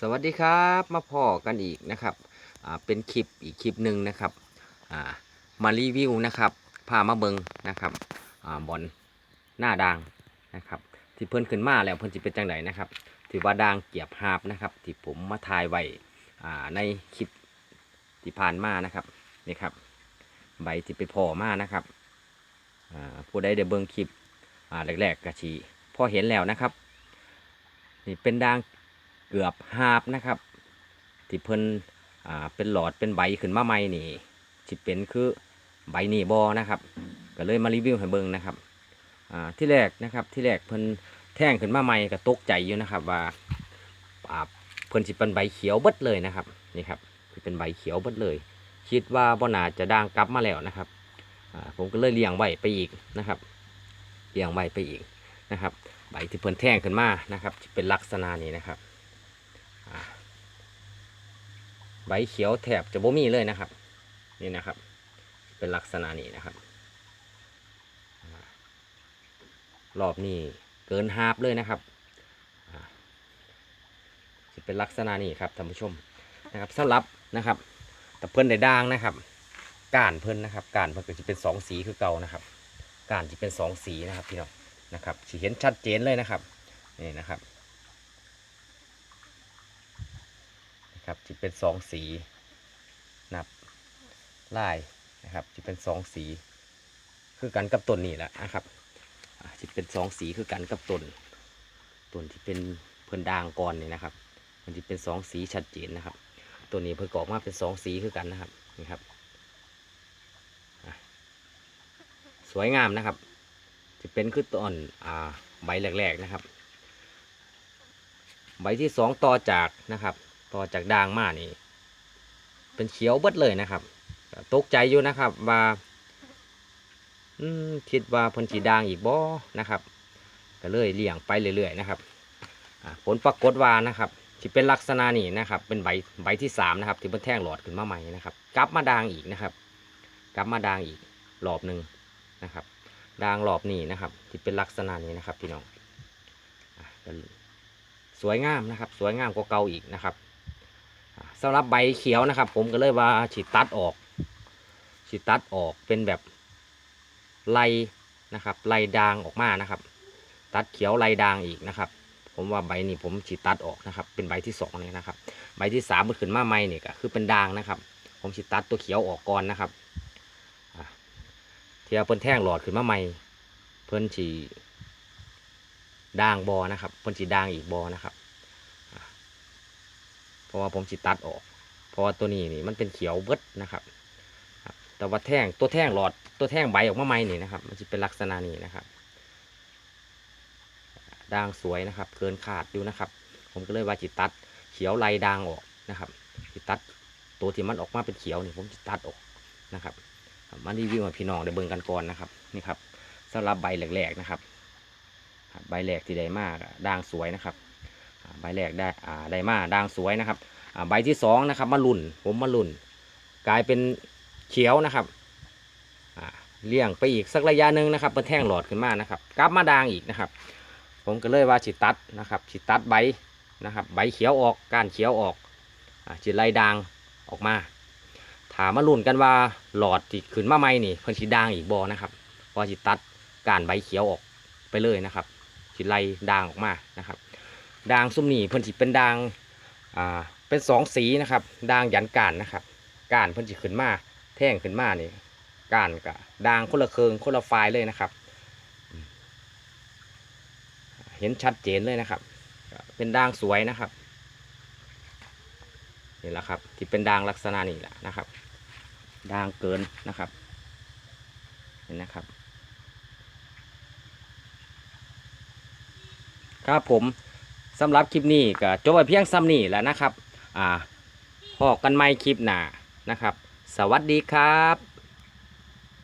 สวัสดีครับมาพอกันอีกนะครับเป็นคลิปอีกคลิปหนึ่งนะครับมารีวิวนะครับพามาเบิงนะครับอบอลหน้าด่างนะครับ ที่เพิ่นขึ้นมาแล้วเพิ่นจะเป็นจังไดนะครับที่ว่าด่างเกียบหาบนะครับ ที่ผมมาถ่ายไว้ในคลิปที่ผ่านมานะครับนี่ครับ ใบที่ไปพอมานะครับผู้ใดได้เบิงคลิปแรกๆกระชีพอเห็นแล้วนะครับนี่เป็นด่าง กือบหาบนะครับ ที่เพิ่นอ่าเป็นหลอดเป็นใบขึ้นมาใหม่นี่ที่เป็นคือใบนี่บอนะครับ ก็เลยมารีวิวให้เบิ่งนะครับอ่าที่แรกนะครับที่แรกเพิ่นแท่งขึ้นมาใหม่ก็ตกใจอยู่นะครับว่าอ่าเพิ่นสิเป็นใบเขียวเบิดเลยนะครับนี่ครับคือเป็นใบเขียวเบิดเลย คิดว่าบ่น่าจะด่างกลับมาแล้วนะครับอ่าผมก็เลยเลี้ยงไว้ไปอีกนะครับเลี้ยงไว้ไปอีกนะครับ ใบที่เพิ่นแท่งขึ้นมานะครับ เป็นลักษณะนี้นะครับ อ่า ใบเขียวแถบจะบ่มีเลยนะครับ นี่นะครับ เป็นลักษณะนี้นะครับรอบนี้เกินฮาบเลยนะครับจะเป็นลักษณะนี้ครับท่านผู้ชมนะครับสำหรับนะครับ แต่เพิ่นได้ด่างนะครับก้านเพิ่นนะครับก้านเพิ่นก็จะเป็นสองสีคือเก่านะครับก้านจะเป็นสองสีนะครับพี่น้องนะครับสิเห็นชัดเจนเลยนะครับนี่นะครับ นะครับจะเป็นสองสีนับลายนะครับจะเป็นสองสี คือกันกับต้นนี่แหละนะครับอ่าจะเป็นสองสีคือกันกับต้นต้นที่เป็นเพิ่นด่างก่อนนี่นะครับ มันจะเป็นสองสีชัดเจนนะครับตัวนี้เพิ่นกอกมาเป็นสองสีคือกันนะครับนี่ครับสวยงามนะครับ จะเป็นคือต้นอ่าใบแรกๆนะครับ ใบที่สองต่อจากนะครับ ต่อจากด่างมานี่ เป็นเขียวเบิดเลยนะครับ ตกใจอยู่นะครับว่าคิดว่าเพิ่นสีด่างอีกบ่นะครับ ก็เลยเลี้ยงไปเรื่อยๆนะครับผลปรากฏว่านะครับที่เป็นลักษณะนี้นะครับ เป็นใบใบที่สามนะครับ ที่เพิ่นแท่งหลอดขึ้นมาใหม่นะครับกลับมาด่างอีกนะครับ กลับมาด่างอีกรอบหนึ่งนะครับด่างรอบนี้นะครับ ที่เป็นลักษณะนี้นะครับพี่น้องสวยงามนะครับ สวยงามกว่าเก่าอีกนะครับ สำหรับใบเขียวนะครับ ผมก็เลยว่าฉีดตัดออกฉีดตัดออกเป็นแบบไลนะครับไลด่างออกมานะครับ ตัดเขียวไลด่างอีกนะครับ ผมว่าใบนี้ผมฉีดตัดออกนะครับ เป็นใบที่สองเนี่ยนะครับ ใบที่สามมันขึ้นมาใหม่เนี่ยก็คือเป็นด่างนะครับ ผมฉีดตัดตัวเขียวออกก่อนนะครับเทียเพิ่นแท่งหลอดขึ้นมาใหม่ เพิ่นฉีดด่างบอนะครับ เพิ่นฉีดด่างอีกบอนะครับ ราะว่าผมสิตัดออก เพราะว่าตัวนี้นี่มันเป็นเขียวเบิดนะครับ แต่ว่าแท่งตัวแท่งหลอดตัวแท่งใบออกมาใหม่นี่นะครับ มันจะเป็นลักษณะนี้นะครับด่างสวยนะครับ เกินขาดอยู่นะครับ ผมก็เลยว่าจิตัดเขียวลายด่างออกนะครับจิตัดตัวที่มันออกมาเป็นเขียวนี่ผมจิตัดออกนะครับมารีวิวให้พี่น้องได้เบิ่งกันก่อนนะครับนี่ครับสำหรับใบแหลกๆนะครับ ใบแหลกที่ได้มากด่างสวยนะครับ บแรกได้อ่าได้มาด่างสวยนะครับอ่าใบที่สองนะครับมาลุ่นผมมาลุ่นกลายเป็นเขียวนะครับอ่าเลี้ยงไปอีกสักระยะหนึ่งนะครับเป็นแท่งหลอดขึ้นมานะครับกลับมาด่างอีกนะครับ ผมก็เลยว่าฉีดตัดนะครับฉีดตัดใบนะครับใบเขียวออกก้านเขียวออกฉีดไล่ด่างออกมาถามมาลุ่นกันว่าหลอดที่ขึ้นมาใหม่นี่เพิ่นฉีดด่างอีกบอนะครับพอฉีดตัดก้านใบเขียวออกไปเลยนะครับฉีดไล่ด่างออกมานะครับ ด่างซุ่มนี่เพิ่นสิเป็นด่างอ่าเป็นสองสีนะครับด่างยันการนะครับกานเพิ่นสิขึ้นมาแท่งขึ้นมานี่กานกับด่างคนละเคืองคนละไฟเลยนะครับ เห็นชัดเจนเลยนะครับ เป็นด่างสวยนะครับนี่แหละครับ ที่เป็นด่างลักษณะนี้แหละนะครับด่างเกินนะครับเห็นนะครับ ครับผม สำหรับคลิปนี้ก็จบไปเพียงซ้ำนี่แหล้วนะครับอ่าพอกันไม่คลิปหน้านะครับ สวัสดีครับ